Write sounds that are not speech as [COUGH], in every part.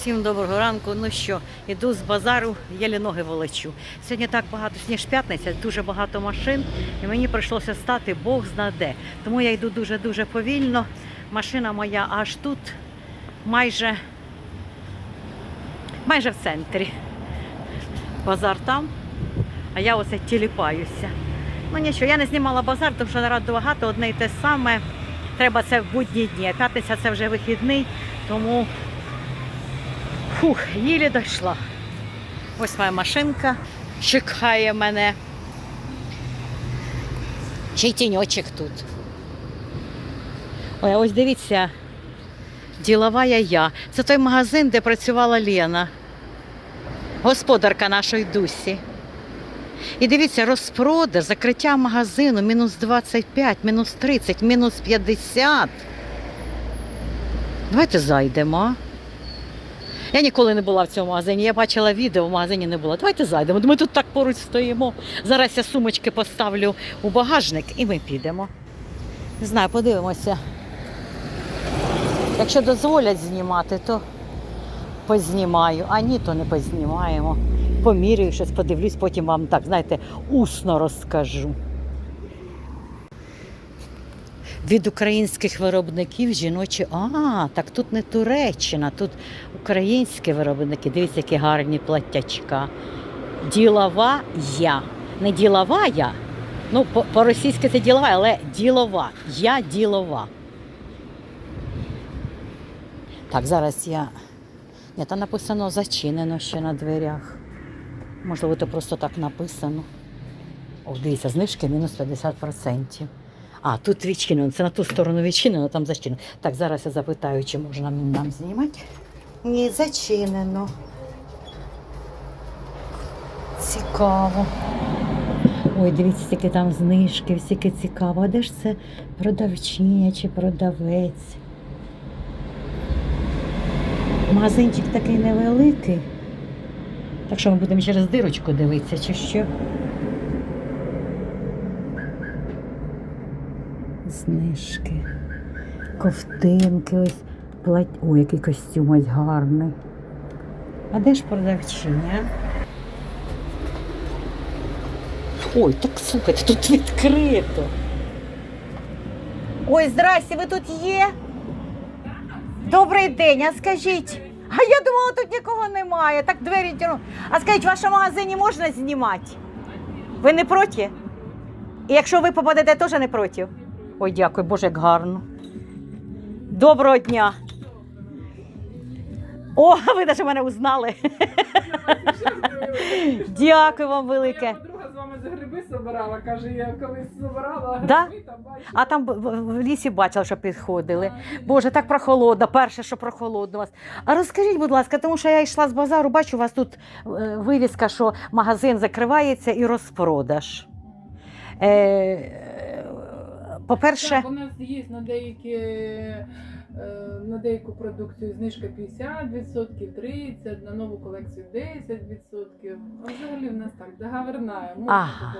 Всім доброго ранку. Ну що, іду з базару, єлі ноги волочу. Сьогодні так багато, сьогодні ж п'ятниця, дуже багато машин, і мені прийшлося стати Бог зна де. Тому я йду дуже-дуже повільно. Машина моя аж тут, майже, майже в центрі. Базар там, а я оце тіліпаюся. Ну нічого, я не знімала базар, тому що народ багато, одне й те саме. Треба це в будні дні. П'ятниця це вже вихідний, тому Фух, їлі дійшла. Ось моя машинка чекає мене. Ще й тіньочок тут. Ой, а ось дивіться, ділова я. Це той магазин, де працювала Лена, господарка нашої Дусі. І дивіться, розпродаж, закриття магазину, мінус 25, мінус 30, мінус 50. Давайте зайдемо. Я ніколи не була в цьому магазині. Я бачила відео, в магазині не була. Давайте зайдемо. Ми тут так поруч стоїмо. Зараз я сумочки поставлю у багажник і ми підемо. Не знаю, подивимося. Якщо дозволять знімати, то познімаю, а ні, то не познімаємо. Поміряю щось, подивлюсь, потім вам так, знаєте, усно розкажу. Від українських виробників жіночі. А, так тут не Туреччина, тут українські виробники. Дивіться, які гарні платтячка. Ділова я. Не ділова я. Ну, по- по-російськи це ділова, але ділова. Я ділова. Так, зараз я. Ні, там написано зачинено ще на дверях. Можливо, то просто так написано. О, дивіться, знижки мінус 50%. А, тут відчинено. Це на ту сторону відчинено, там зачинено. Так, зараз я запитаю, чи можна нам знімати. Ні, зачинено. Цікаво. Ой, дивіться, які там знижки, всяке цікаво. А де ж це продавчиня чи продавець? Магазинчик такий невеликий. Так що ми будемо через дирочку дивитися, чи що? Знижки, ковтинки, ось плать. Ой, який костюм ось гарний. А де ж продавчиня? Ой, так слухайте, тут відкрито. Ой, здрасте, ви тут є? Добрий день, а скажіть. А я думала, тут нікого немає. Так двері тяну. А скажіть, в вашому магазині можна знімати? Ви не проти? І якщо ви попадете, теж не проти? Ой, дякую, Боже, як гарно. Доброго дня. О, [LAUGHS] ви навіть мене узнали. [LAUGHS] Дякую вам велике. Моя подруга з вами за гриби собирала, каже, я колись собирала Да? там бачила. А там в лісі бачила, що підходили. Боже, так прохолодно, перше, що прохолодно у вас. А розкажіть, будь ласка, тому що я йшла з базару, бачу, у вас тут е, вивіска, що магазин закривається і розпродаж. Е, по-перше, Так, у нас є на деякі е, на деяку продукцію знижка 50%, 30%, на нову колекцію 10%. А взагалі в нас так договорна. Можна Ага.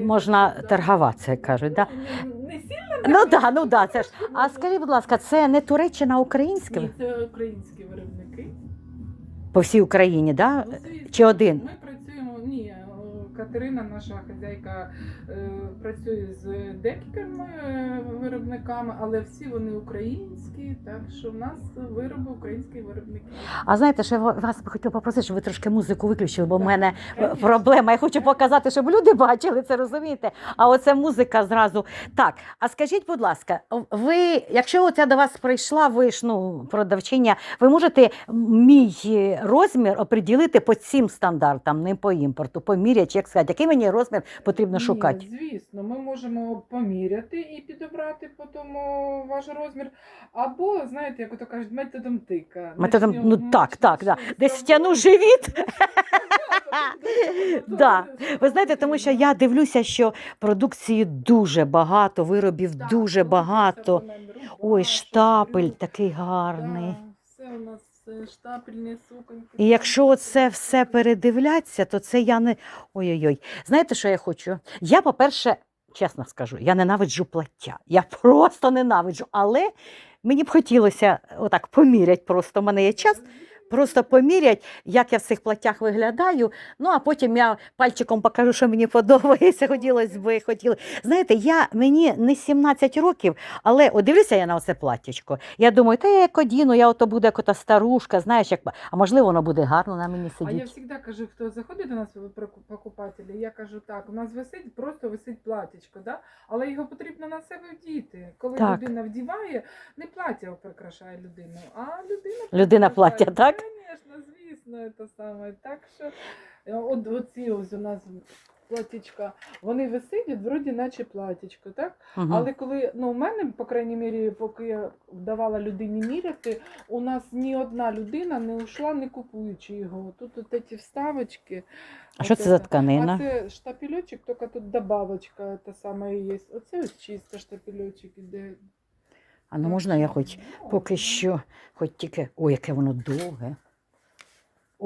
можна Да. торгуватися, як кажуть. Да? Не, не сильно. Ну так, ну да, це ж. А скажіть, будь ласка, це не Туреччина, а українське? Ні, це українські виробники. По всій Україні, да? Ну, Чи один? Ми Катерина, наша хазяйка, е, працює з декількома е, виробниками, але всі вони українські, так що в нас вироби українських виробників. А знаєте, що я вас би хотіла попросити, щоб ви трошки музику виключили, бо в мене е, конечно. проблема. Я хочу показати, щоб люди бачили це, розумієте? А оце музика зразу. Так, а скажіть, будь ласка, ви, якщо от я до вас прийшла, ви ж ну, продавчиня, ви можете мій розмір оприділити по цим стандартам, не по імпорту, поміряти, чи як сказати, який мені розмір потрібно шукати? Звісно, ми можемо поміряти і підібрати по тому ваш розмір. Або, знаєте, як ото кажуть, методом тика. Методом, ну так, так, да. десь з втягну живіт. Да. Ви знаєте, тому що я дивлюся, що продукції дуже багато, виробів дуже ну, багато. Ой, штапель такий гарний. Все у нас е, штапельні суконьки. І якщо це все передивляться, то це я не. Ой-ой-ой. Знаєте, що я хочу? Я, по-перше, чесно скажу, я ненавиджу плаття. Я [LAUGHS] просто ненавиджу. Але мені б хотілося отак поміряти просто. в мене є час просто помірять, як я в цих платтях виглядаю. Ну а потім я пальчиком покажу, що мені подобається. Хотілося би, хотіли. Знаєте, я мені не 17 років, але от дивлюся я на оце платтячко. Я думаю, та я як одіну, я ото буду як ота старушка, знаєш, як а можливо, воно буде гарно на мені А я завжди кажу, хто заходить до нас покупателі, я кажу так, у нас висить, просто висить платічко, да? але його потрібно на себе вдіти. Коли Так. людина вдіває, не плаття прикрашає людину, а людина Людина плаття, так? Звісно, звісно, це саме. Так що е, от оці ось у нас платічка, вони висять, вроді наче платічко, так? Мгм. Але коли ну у мене, по крайній мірі, поки я давала людині міряти, у нас ні одна людина не ушла, не купуючи його. Тут от ці вставочки. А що це за тканина? А це штапельочок, тільки тут добавочка та сама і є. Оце ось чисто штапельочок іде. А ну можна я хоч ну, поки ну, що, хоч тільки. Ой, яке воно довге.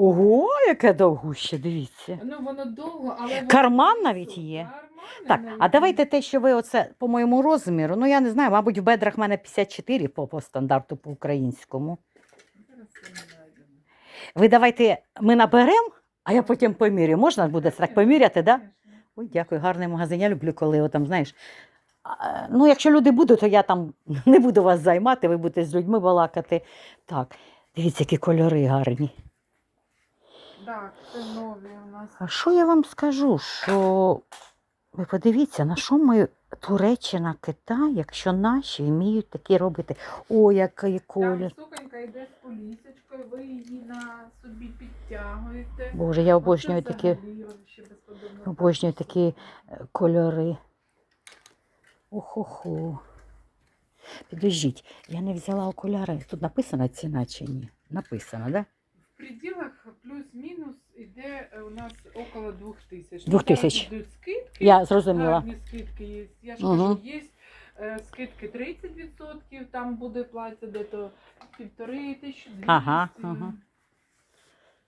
Ого, яке довгуще, дивіться. Ну воно довго, але воно Карман навіть є. Кармани Так, навіть а є. давайте те, що ви оце по моєму розміру. Ну я не знаю, мабуть, в бедрах в мене 54 по, по стандарту по українському. Зараз. Ви давайте ми наберемо, а я потім помірю. Можна буде так поміряти? Да? Ой, дякую, гарний магазин. Я люблю, коли там, знаєш. а, Ну, якщо люди будуть, то я там [LAUGHS] не буду вас займати, ви будете з людьми балакати. Так, дивіться, які кольори гарні. Так, це нові у нас. А що я вам скажу? Що ви подивіться, на що ми Туреччина, Китай, якщо наші вміють такі робити. О, який колір. Там суконька йде з полісочкою, ви її на собі підтягуєте. Боже, я обожнюю Оце такі, обожнюю такі е, кольори. Охо-хо. Підождіть, я не взяла окуляри. Тут написана ціна чи ні? Написано, так? Да? В пределах плюс-мінус іде е, у нас около Двох Ну, зараз тисяч. Йдуть скидки. Я зрозуміла. Гарні скидки є. Я ж Мгм. кажу, є е, скидки 30%, там буде плаття де-то півтори тисячі, двісті. Ага, ага.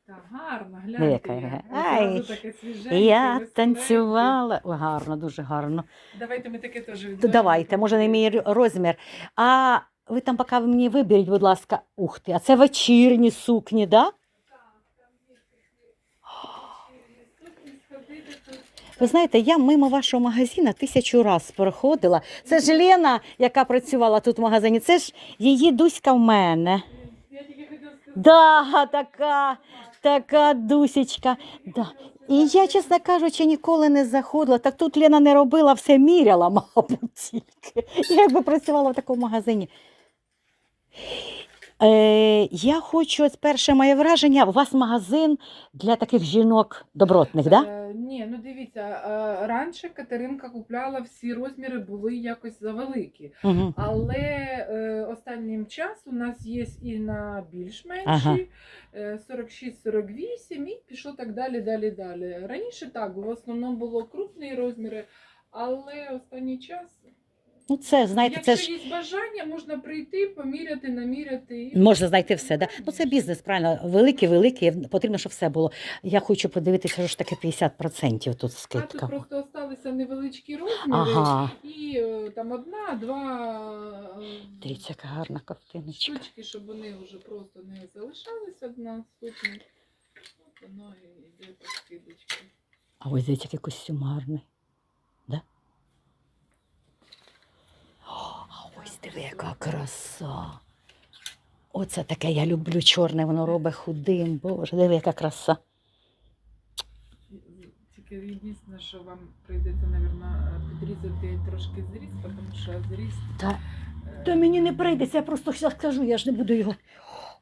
Так, гарно, Диви, гляньте. яка я. Ай, таке свіженьке, Я веселеньке. танцювала. О, гарно, дуже гарно. Давайте ми таке теж То давайте, може, не мій р- розмір. А ви там поки ви мені виберіть, будь ласка, ух ти, а це вечірні сукні, да? Так, там є такі сукні, сходити тут. Ви знаєте, я мимо вашого магазину тисячу раз проходила. Це ж Лена, яка працювала тут в магазині. Це ж її дуська в мене. Да, така, така дусечка. Да. І я, чесно кажучи, ніколи не заходила. Так тут Лена не робила, все міряла, [LAUGHS] мабуть, тільки. Я якби працювала в такому магазині. Е, я хочу, ось перше моє враження, у вас магазин для таких жінок добротних, так? Да? Е, ні, ну дивіться, е, раніше Катеринка купляла всі розміри були якось завеликі. Угу. Але е, останнім часом у нас є і на більш менші, Ага. е, 46-48 і пішло так далі, далі, далі. Раніше так, в основному було крупні розміри, але останній час, Ну, це, знаєте, якщо це ж є бажання, можна прийти, поміряти, наміряти. і- можна знайти все. Да? Ну, це бізнес, правильно. Великий, великий, потрібно, щоб все було. Я хочу подивитися, що ж таке 50% тут А скидка. тут просто залишилися невеличкі розміри. Ага. І е, там одна, два е, Дивіться, яка гарна ковтиночка. штучки, щоб вони вже просто не залишалися одна сукня. От воно і йде по скидочці. А ось дивіться, який костюм гарний. Да? О, а ось диви, яка краса. Оце таке я люблю чорне, воно робить худим. Боже, диви, яка краса. Тільки єдине, що вам прийдеться, мабуть, підрізати трошки зріст, тому що зріст. Та, е, та мені не прийдеться, я просто зараз скажу, я ж не буду його.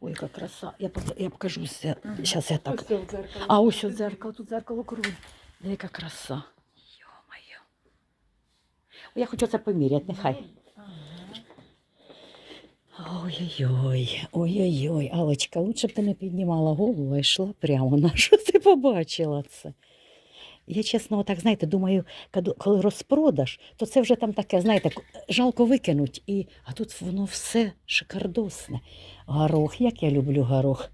Ой, яка краса. Я, я покажу все. Зараз я так. Ось дзеркало. А ось от дзеркало, тут дзеркало круг. Диви, яка краса. Йо-моє. Я хочу це поміряти, нехай. Ой-ой-ой, ой-ой-ой, Алочка, лучше б ти не піднімала голову, а йшла прямо. На що ти побачила це? Я чесно, так знаєте, думаю, коли розпродаш, то це вже там таке, знаєте, жалко викинуть. І, а тут воно все шикардосне. Горох, як я люблю горох.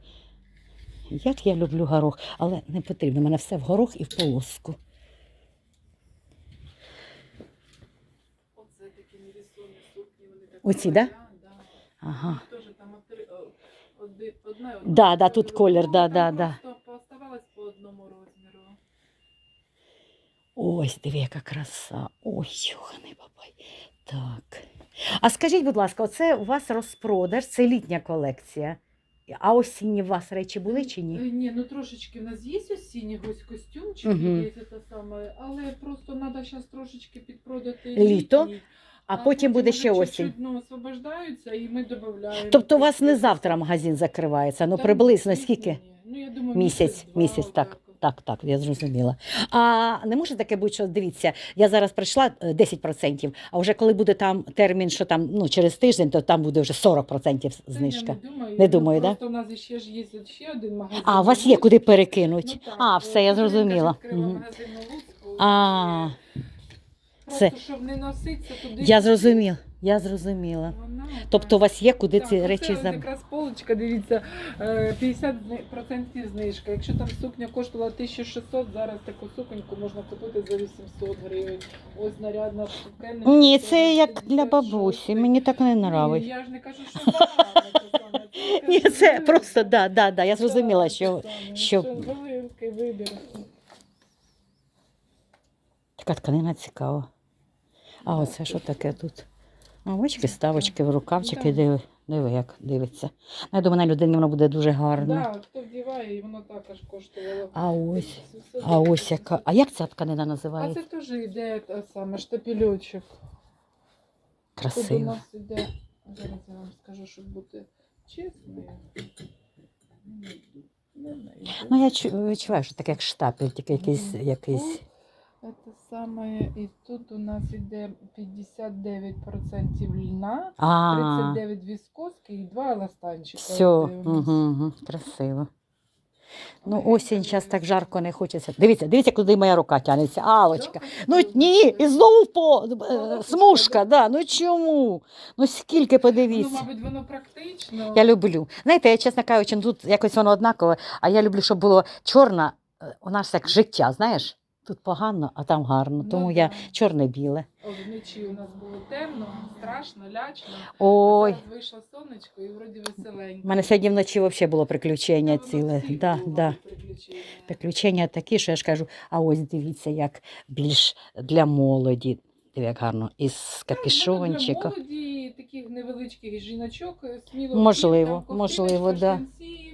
Як я люблю горох, але не потрібно. У мене все в горох і в полоску. Вони так да? Ага. Теж там от три- о, одна одна. Да, да, тут колір, Ну, да, там да, да. Просто поставалось по одному розміру. Ось, диви, яка краса. Ой, йоханий бабай. Так. А скажіть, будь ласка, оце у вас розпродаж, це літня колекція. А осінні у вас речі були чи ні? Е, Ні, ну трошечки в нас є осінні ось костюмчики, Мгм. є те саме, але просто треба зараз трошечки підпродати Літо, літній. А потім буде вони ще осінь. чуть-чуть, Ну, освобождаються і ми додаємо. Тобто у вас не завтра магазин закривається, ну приблизно скільки? Ну, я думаю, Місяць, два, місяць, так. отак. Так, так, я зрозуміла. А не може таке бути, що дивіться, я зараз прийшла е, 10%, а вже коли буде там термін, що там ну, через тиждень, то там буде вже 40% Та знижка. Я не думаю, Не Ну, думаю, да? Просто у нас ще ж є ще один магазин. А, у вас є куди перекинуть. Ну, так, а, все, я Катеринка ж зрозуміла. відкрила Мгм. магазин у Луцьку. А, Просто, це- щоб не носитися туди. я зрозуміла, я зрозуміла. Вона, Тобто у вас є куди Так, ці оце речі ось забрати? якраз полочка, дивіться, е, 50% знижка. Якщо там сукня коштувала 1600, зараз таку суконьку можна купити за 800 гривень. Ось нарядна сукенна. Ні, це як для бабусі, мені так не Ні, нравиться. я ж не кажу, що погано. [LAUGHS] Ні, це просто, да, да, да, я зрозуміла, що що- великий вибір. така тканина цікава. А оце що таке тут? А очки, ставочки, в рукавчики, Так. диви, диви, як дивиться. Ну, я думаю, на людині воно буде дуже гарно. Да, хто вдіває, і воно також коштувало. А ось, а ось яка. А як ця тканина А називається? це теж йде та саме штапельочок. Тут у нас іде, зараз я вам скажу, щоб бути чесною. Ну, я чу- відчуваю, що таке як штапель, тільки якийсь, якийсь. Це саме, і тут у нас іде 59% льна, А, 39 віскоски і два еластанчика. все, угу, угу, красиво. Ну, осінь зараз так жарко не хочеться. Дивіться, дивіться, куди моя рука тянеться. Алочка. Ну ні, і знову по е, смужка, да. Ну чому? Ну скільки Ну, мабуть, воно практично. Я люблю. Знаєте, я чесно кажучи, ну, тут якось воно однакове, а я люблю, щоб було чорне, е, у нас як життя, знаєш? Тут погано, а там гарно. Ну, Тому да. я чорне-біле. Вночі у нас було темно, страшно, лячно. Ой, А зараз вийшло сонечко і вроді веселенько. у мене сьогодні вночі взагалі було приключення Та ціле. Да, було, да. приключення. Приключення такі, що я ж кажу, а ось дивіться, як більш для молоді. Як гарно. Із Для молоді, таких невеличких жіночок, е, сміло. Можливо, там можливо, да. штанці,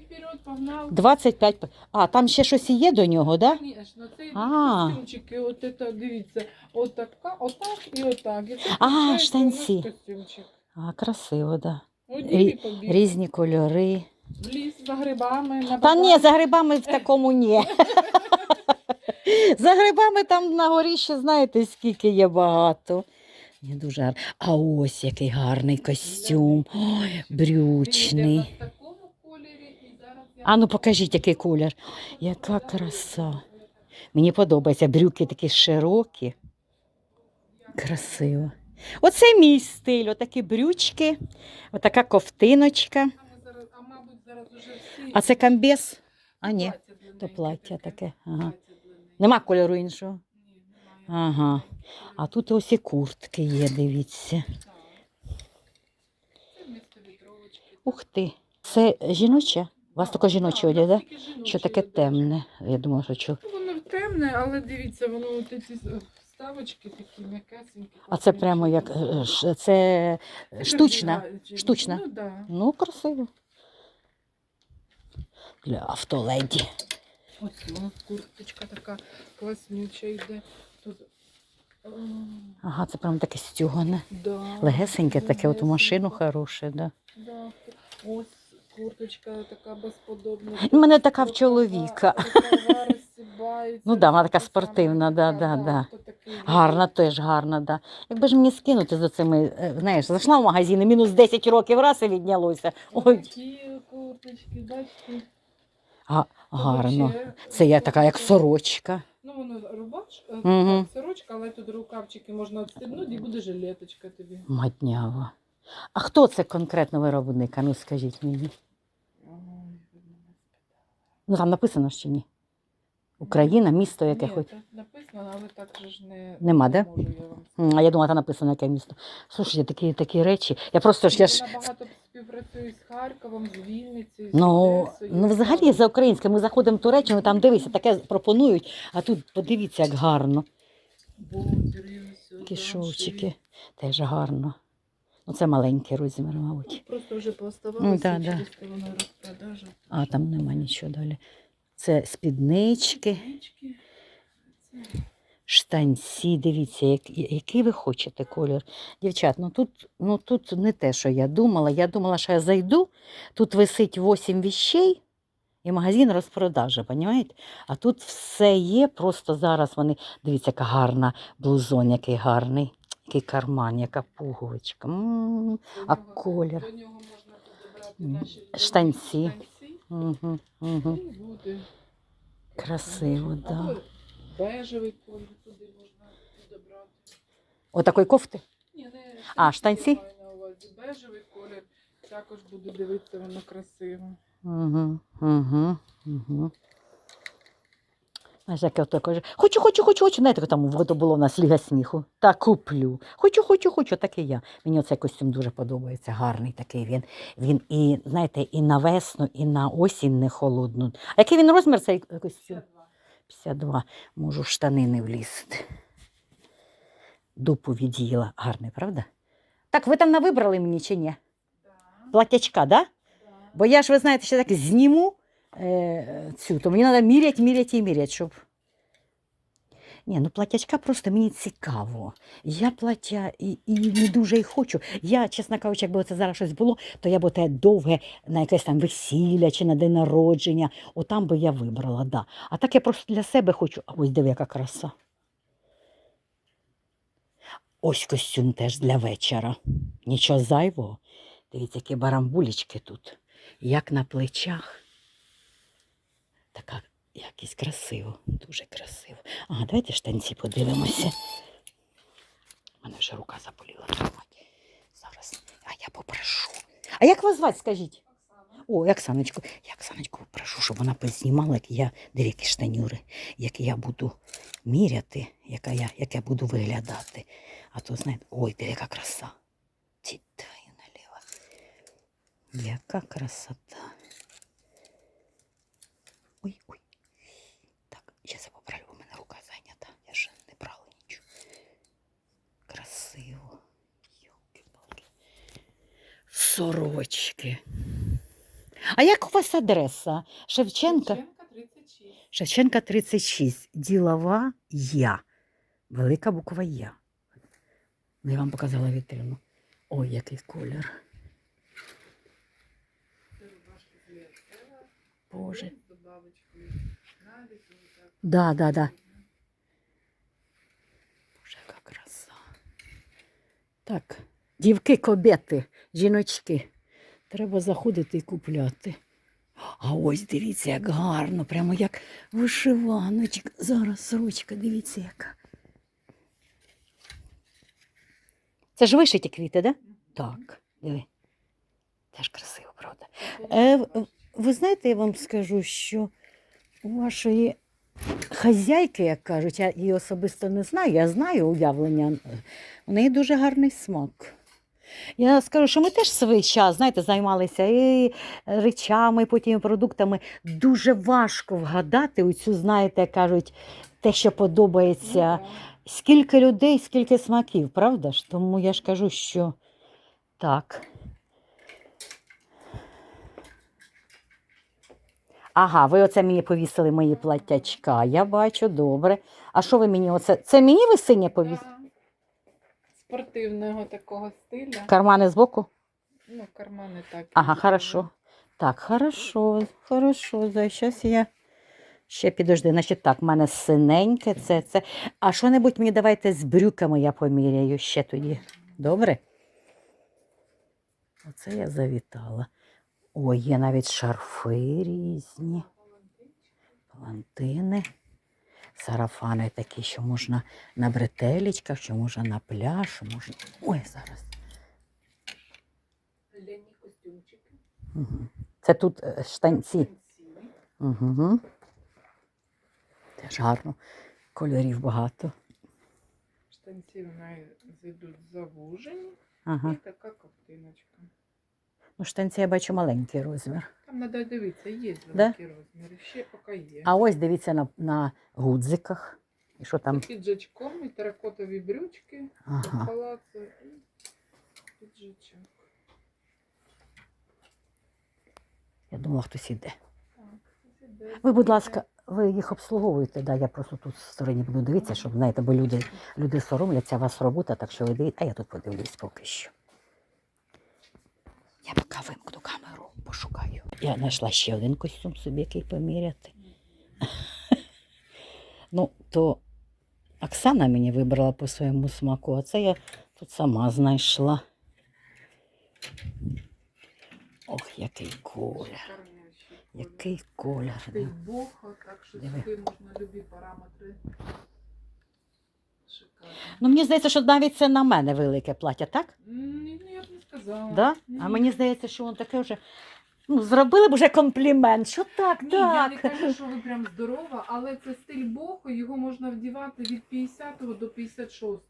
і 25. А, там ще щось і є до нього, так? Да? Звісно, це йдуть А. костюмчики, от це, дивіться, отака, отак і отак. І це А, штанці. у нас костюмчик. А, красиво, так. Да. От Рі- побіг. Різні кольори. В ліс за грибами, на Та ні, за грибами в такому ні. [LAUGHS] За грибами там на горі ще знаєте, скільки є багато. Ні, дуже гарно. А ось який гарний костюм. Ой, брючний. В такому кольорі, і зараз я А ну покажіть, який колір. Яка краса. Мені подобається. Брюки такі широкі. Красиво. Оце мій стиль. Отакі брючки, отака ковтиночка. А це камбез? А ні, то плаття таке. Ага. Нема кольору іншого. Ага. А тут ось і куртки є, дивіться. Ух ти. Це жіноче? У вас тільки жіночі одяг, тільки жіночі Що таке темне? Я думала, що чу- Ну, Воно темне, але дивіться, воно от ці вставочки такі м'якесенькі. А це прямо як е, ш- це штучна. Перебігаючі. штучна. Ну, да. Ну, красиво. Для автоледі. Ось воно курточка така класнюча йде. Тут... Ага, це прямо таке стюгане. Да, Легесеньке таке, от у машину легесеньке. хороше, да. Да. Ось курточка така безподобна. У мене така в чоловіка. Ну да, вона така спортивна, да, да, да. Гарна теж гарна, да. Якби ж мені скинути за цими, е, знаєш, зайшла в магазин, і мінус 10 років раз і віднялося. Ой, Такі курточки, бачите. гарно. Це я така, як сорочка. Ну, воно рубашка, так, сорочка, але тут рукавчики можна відстебнути і буде жилеточка тобі. Маднява. А хто це конкретно виробник? А ну скажіть мені. Ну там написано ще ні. Україна, місто яке Ні, хоч. тут написано, але так же ж не, Нема, не де? можу я вам М, А я думала, там написано яке місто. Слушайте, такі, такі речі. Я просто ж я ж співпрацюю з Харковом, з Вінниці, з Ну, Одесою. ну взагалі за українське. Ми заходимо в Туреччину, там дивися, таке пропонують, а тут подивіться, як гарно. Бомбери, ось, да, Кишовчики. шиї. Теж гарно. Ну, це маленький розмір, мабуть. Просто вже Ну, поставалося да, да. через те воно розпродажа. А там нема нічого далі. Це спіднички, Нички. Це штанці. Дивіться, як, який ви хочете колір. Дівчат, ну тут, ну тут не те, що я думала. Я думала, що я зайду, тут висить 8 віщей. І магазин розпродажа, понімаєте? А тут все є, просто зараз вони, дивіться, яка гарна блузон, який гарний, який карман, яка пуговичка. М, до А нього- колір? До нього можна підібрати М, штанці. Угу, угу. Красиво, так. Да. бежевий колір туди можна підібрати. Отакої кофти? Ні, не А, штанці? Бежевий колір також буде дивитися, воно красиво. Угу, угу, угу. Знаєш, як ото кажу, хочу, хочу, хочу, хочу. Знаєте, там воно було в нас ліга сміху. Та куплю. Хочу, хочу, хочу, так і я. Мені цей костюм дуже подобається. Гарний такий він. Він і, знаєте, і на весну, і на осінь не холодну. А який він розмір цей костюм? 52. Можу в штани не влізти. Дупу від'їла. Гарний, правда? Так, ви там навибрали мені чи ні? Да, Платячка, да? да. Бо я ж, ви знаєте, ще так зніму е, цю, то мені треба міряти, міряти і міряти, щоб. Ні, ну платячка просто мені цікаво. Я плаття і, і не дуже й хочу. Я, чесно кажучи, якби це зараз щось було, то я б те довге на якесь там весілля чи на день народження. Отам би я вибрала, да. А так я просто для себе хочу. А ось диви, яка краса. Ось костюм теж для вечора. Нічого зайвого. Дивіться, які барамбулечки тут. Як на плечах. Така якість красиво, дуже красиво. Ага, давайте штанці подивимося. У мене вже рука заболіла. Зараз. А я попрошу. А як вас звати, скажіть? О, Оксаночку, я Оксаночку попрошу, щоб вона познімала, як я дивіться штанюри, як я буду міряти, яка я, як я буду виглядати. А то знаєте, ой, диви, яка краса. Тітаю наліво. Яка красота. Ой, ой. Так, зараз я поправлю, у мене рука зайнята. Я ж не брала нічого. Красиво. Йолки-палки. Сорочки. А як у вас адреса? Шевченка? Шевченка 36. Шевченка 36. Ділова Я. Велика буква Я. Я вам показала вітрину. Ой, який колір. Боже. З добавочкою. Навіть ось так. Да, да, да. Боже, яка краса. Так, дівки, кобети, жіночки. Треба заходити і купляти. А ось дивіться, як гарно, прямо як вишиваночка. Зараз сорочка, дивіться, яка. Це ж вишиті квіти, да? Так, диви. Теж красиво, правда. Е, ви знаєте, я вам скажу, що у вашої хазяйки, як кажуть, я її особисто не знаю, я знаю уявлення, у неї дуже гарний смак. Я скажу, що ми теж свій час, знаєте, займалися і речами, потім і продуктами. Дуже важко вгадати оцю, знаєте, кажуть, те, що подобається. Ну. Скільки людей, скільки смаків, правда ж? Тому я ж кажу, що так. Ага, ви оце мені повісили мої платтячка. Я бачу, добре. А що ви мені оце? Це мені ви синє повісили? Да. Спортивного такого стиля. Кармани збоку? Ну, кармани так. Ага, хорошо. Так, хорошо, хорошо. Зараз я ще підожди. Значить, так, в мене синеньке, це, це. А що-небудь мені давайте з брюками я поміряю ще тоді. Добре? Оце я завітала. Ой, є навіть шарфи різні, палантини, сарафани такі, що можна на бретелечках, що можна на пляж, можна. Ой, зараз. Ляні костюмчики. Угу. Це тут е, штанці. Угу. Теж гарно. Кольорів багато. Штанці в неї зайдуть завужені. Ага. І така ковтиночка. Ну, штанці я бачу маленький розмір. Там треба дивитися, є Да? великі розміри, ще поки є. А ось дивіться на, на гудзиках. І що там? З піджачком і теракотові брючки, Ага. палацо і піджачок. Я думала, хтось іде. Іде. Ви, будь ласка, ви їх обслуговуєте, да, я просто тут в стороні буду дивитися, щоб знаєте, бо люди, люди соромляться, у вас робота, так що ви дивіться, а я тут подивлюсь поки що. Я поки вимкну камеру, пошукаю. Я знайшла ще один костюм собі, який поміряти. [LAUGHS] ну, то Оксана мені вибрала по своєму смаку, а це я тут сама знайшла. Ох, який колір. Який колір. Так що сюди можна любі параметри. Шикарно. Ну, мені здається, що навіть це на мене велике плаття, так? Ні, ну я б не сказала. Да? А мені здається, що воно таке вже. Ну, зробили б вже комплімент. Що так, Ні, я не кажу, що ви прям здорова, але це стиль бохо, його можна вдівати від 50 до 56.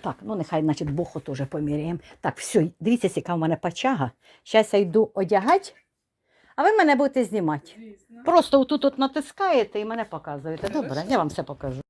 Так, ну нехай, значить, боху теж поміряємо. Так, все, дивіться, яка в мене пачага. Зараз я йду одягати, а ви мене будете знімати. Звісно. Просто отут от натискаєте і мене показуєте. Добре, я вам все покажу.